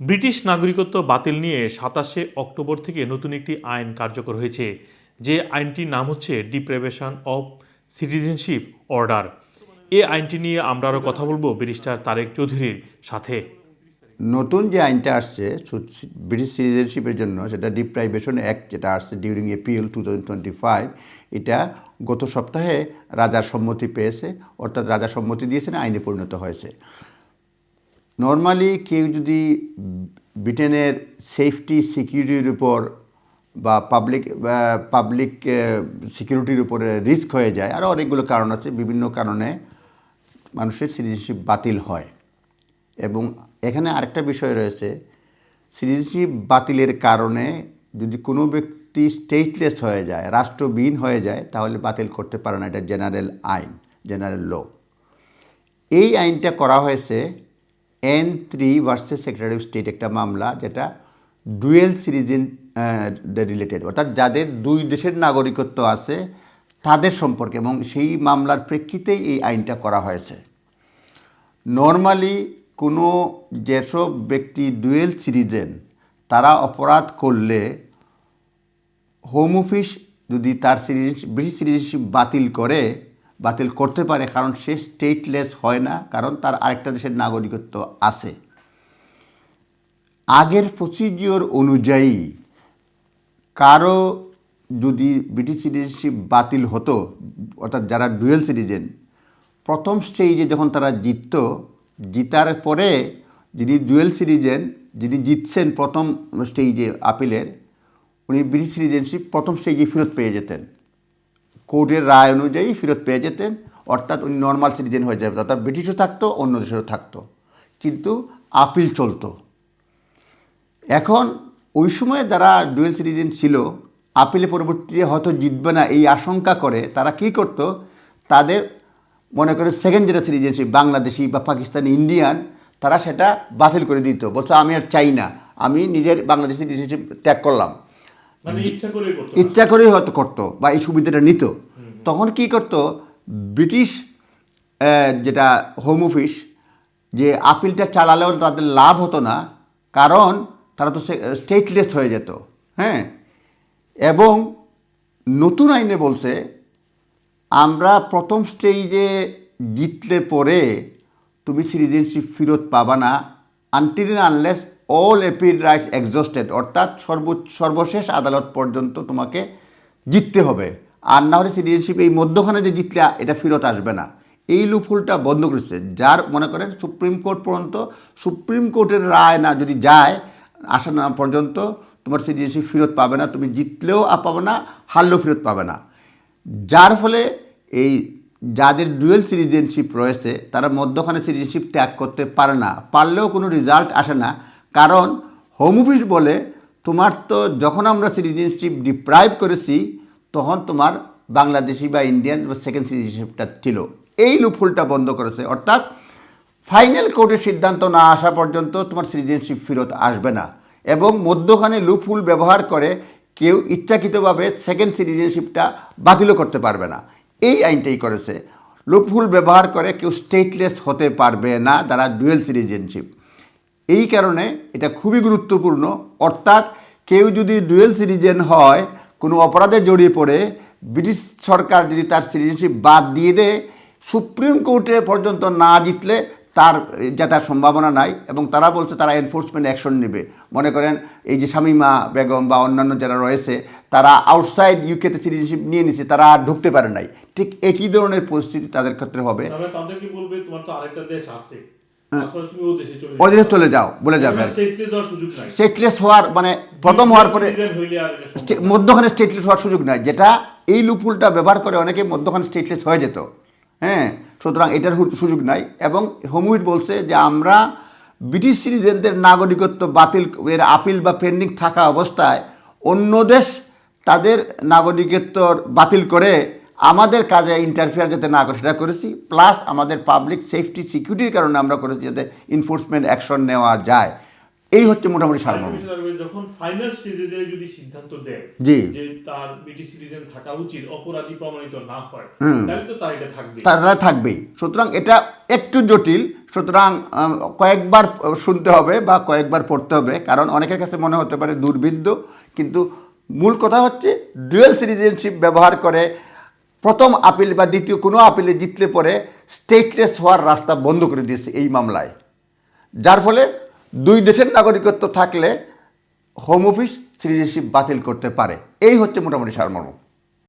British নাগরিকত্ব বাতিল নিয়ে সাতাশে অক্টোবর থেকে নতুন একটি আইন কার্যকর হয়েছে। যে আইনটির নাম হচ্ছে ডিপ্রেভেশন অফ সিটিজেনশিপ অর্ডার এই আইনটি নিয়ে আমরা আরও কথা বলব ব্যারিস্টার তারেক চৌধুরীর সাথে। নতুন যে আইনটা আসছে ব্রিটিশ সিটিজেনশিপের জন্য, সেটা ডিপ্রাইভেশন অ্যাক্ট যেটা আসছে during April two thousand twenty five এটা গত সপ্তাহে রাজার সম্মতি পেয়েছে, অর্থাৎ রাজা সম্মতি দিয়েছেন আইনে পরিণত হয়েছে। নর্মালি কেউ যদি ব্রিটেনের সেফটি সিকিউরিটির উপর বা পাবলিক পাবলিক সিকিউরিটির উপরে রিস্ক হয়ে যায় আরও অনেকগুলো কারণ আছে, বিভিন্ন কারণে মানুষের সিটিজেনশিপ বাতিল হয়। এবং এখানে আরেকটা বিষয় রয়েছে সিটিজেনশিপ বাতিলের কারণে যদি কোনো ব্যক্তি স্টেটলেস হয়ে যায়, রাষ্ট্রবিহীন হয়ে যায়, তাহলে বাতিল করতে পারে না, এটা জেনারেল আইন জেনারেল ল এই আইনটা করা হয়েছে N three versus secretary of state একটা মামলা, যেটা ডুয়েল সিটিজেন রিলেটেড অর্থাৎ যাদের দুই দেশের নাগরিকত্ব আছে, তাদের সম্পর্কে, এবং সেই মামলার প্রেক্ষিতেই এই আইনটা করা হয়েছে। নর্মালি কোনো যেসব ব্যক্তি ডুয়েল সিটিজেন তারা অপরাধ করলে হোম অফিস যদি তার সিটিজেনশিপ ব্রিটিশ সিটিজেনশিপ বাতিল করে বাতিল করতে পারে, কারণ সে স্টেটলেস হয় না, কারণ তার আরেকটা দেশের নাগরিকত্ব আছে। আগের প্রসিডিওর অনুযায়ী কারও যদি ব্রিটিশ সিটিজেনশিপ বাতিল হতো, অর্থাৎ যারা ডুয়েল সিটিজেন প্রথম স্টেজে যখন তারা জিতত, জিতার পরে যিনি ডুয়েল সিটিজেন যিনি জিতছেন প্রথম স্টেজে আপিলের উনি ব্রিটিশ সিটিজেনশিপ প্রথম স্টেজে ফেরত পেয়ে যেতেন। কোর্টের রায় অনুযায়ী ফেরত পেয়ে যেতেন, অর্থাৎ উনি নর্মাল সিটিজেন হয়ে যাবে অর্থাৎ ব্রিটিশও থাকতো, অন্য দেশেরও থাকতো। কিন্তু আপিল চলতো। এখন ওই সময়ে যারা ডুয়েল সিটিজেন ছিল আপিলে পরবর্তীতে হয়তো জিতবে না এই আশঙ্কা করে, তারা কী করতো? তাদের মনে করে সেকেন্ড যেটা সিটিজেনশিপ বাংলাদেশি বা পাকিস্তানি ইন্ডিয়ান তারা সেটা বাতিল করে দিত। বলছে আমি আর চাই না, আমি নিজের বাংলাদেশি সিটিজেনশিপ ত্যাগ করলাম। ইচ্ছা করে ইচ্ছা করেই হয়তো করতো বা এই সুবিধাটা নিত। তখন কি করতো? ব্রিটিশ যেটা হোম অফিস যে আপিলটা চালালেও তাদের লাভ হতো না কারণ তারা তো স্টেটলেস হয়ে যেত হ্যাঁ? এবং নতুন আইনে বলছে আমরা প্রথম স্টেজে জিতলে পরে তুমি সিটিজেনশিপ ফেরত পাবা না until unless all appeal rights exhausted অর্থাৎ সর্ব সর্বশেষ আদালত পর্যন্ত তোমাকে জিততে হবে। আর না হলে সিটিজেনশিপ এই মধ্যখানে যে জিতলে, এটা ফেরত আসবে না। এই লুফুলটা বন্ধ করেছে। যার, মনে করেন, সুপ্রিম কোর্ট পর্যন্ত, সুপ্রিম কোর্টের রায় না যদি যায় আসা না পর্যন্ত তোমার সিটিজেনশিপ ফেরত পাবে না। তুমি জিতলেও আ পাবে না, হারলেও ফেরত পাবে না। যার ফলে এই যাদের ডুয়েল সিটিজেনশিপ রয়েছে, তারা মধ্যখানে সিটিজেনশিপ ত্যাগ করতে পারে না। পারলেও কোনো রেজাল্ট আসে না। কারণ হোম অফিস বলে তোমার তো যখন আমরা সিটিজেনশিপ ডিপ্রাইভ করেছি, তখন তোমার বাংলাদেশি বা ইন্ডিয়ান বা সেকেন্ড সিটিজেনশিপটা ছিল। এই লুফুলটা বন্ধ করেছে। অর্থাৎ ফাইনাল কোর্টের সিদ্ধান্ত না আসা পর্যন্ত তোমার সিটিজেনশিপ ফেরত আসবে না। এবং মধ্যখানে লুফুল ব্যবহার করে কেউ ইচ্ছাকৃতভাবে সেকেন্ড সিটিজেনশিপটা বাতিলও করতে পারবে না। এই আইনটাই করেছে। লুফুল ব্যবহার করে কেউ স্টেটলেস হতে পারবে না তারা ডুয়েল সিটিজেনশিপ এই কারণে এটা খুবই গুরুত্বপূর্ণ। অর্থাৎ কেউ যদি ডুয়েল সিটিজেন হয়, কোনো অপরাধে জড়িয়ে পড়ে, ব্রিটিশ সরকার যদি তার সিটিজেনশিপ বাদ দিয়ে দেয়, সুপ্রিম কোর্টে পর্যন্ত না জিতলে তার জেতার সম্ভাবনা নাই এবং তারা বলছে তারা এনফোর্সমেন্ট অ্যাকশন নেবে। মনে করেন এই যে শামিমা বেগম বা অন্যান্য যারা রয়েছে, তারা আউটসাইড ইউকেতে সিটিজেনশিপ নিয়ে নিছে, তারা ঢুকতে পারে নাই। ঠিক একই ধরনের পরিস্থিতি তাদের ক্ষেত্রে হবে। তাদেরকে বলবে, তোমার তো আরেকটা দেশ আছে। তারপরে তুমি চলে যাও। বলে যাবে স্টেটলেস হওয়ার মানে প্রথম হওয়ার পরে মধ্যখানে স্টেটলেস হওয়ার সুযোগ নাই যেটা এই লুপুলটা ব্যবহার করে অনেকে মধ্যখানে স্টেটলেস হয়ে যেত। হ্যাঁ সুতরাং এটার সুযোগ নাই। এবং হোমউইট বলছে যে আমরা ব্রিটিশ সিটিজেনদের নাগরিকত্ব বাতিল এর আপিল বা পেন্ডিং থাকা অবস্থায় অন্য দেশ তাদের নাগরিকত্ব বাতিল করে আমাদের কাজে ইন্টারফেয়ার যাতে না করে সেটা করেছি। প্লাস আমাদের পাবলিক সেফটি সিকিউরিটির কারণে আমরা করেছি যাতে ইনফোর্সমেন্ট অ্যাকশন নেওয়া যায়। এই হচ্ছে মোটামুটি সারমর্ম। যখন ফাইনাল স্টেজে যদি সিদ্ধান্ত দেয় জি। যে তার ব্রিটিশ সিটিজেন থাকা উচিত অপরাধী প্রমাণিত না হয় তাহলে তো তার এটা থাকবে তারা থাকবেই। সুতরাং এটা একটু জটিল সুতরাং কয়েকবার শুনতে হবে বা কয়েকবার পড়তে হবে কারণ অনেকের কাছে মনে হতে পারে দুর্বিদ্য কিন্তু মূল কথা হচ্ছে ডুয়েল সিটিজেনশিপ ব্যবহার করে প্রথম আপিল বা দ্বিতীয় কোনো আপিলে জিতলে পরে স্টেটলেস হওয়ার রাস্তা বন্ধ করে দিয়েছে এই মামলায়। যার ফলে দুই দেশের নাগরিকত্ব থাকলে হোম অফিস সিটিজেনশিপ বাতিল করতে পারে। এই হচ্ছে মোটামুটি সারমর্ম।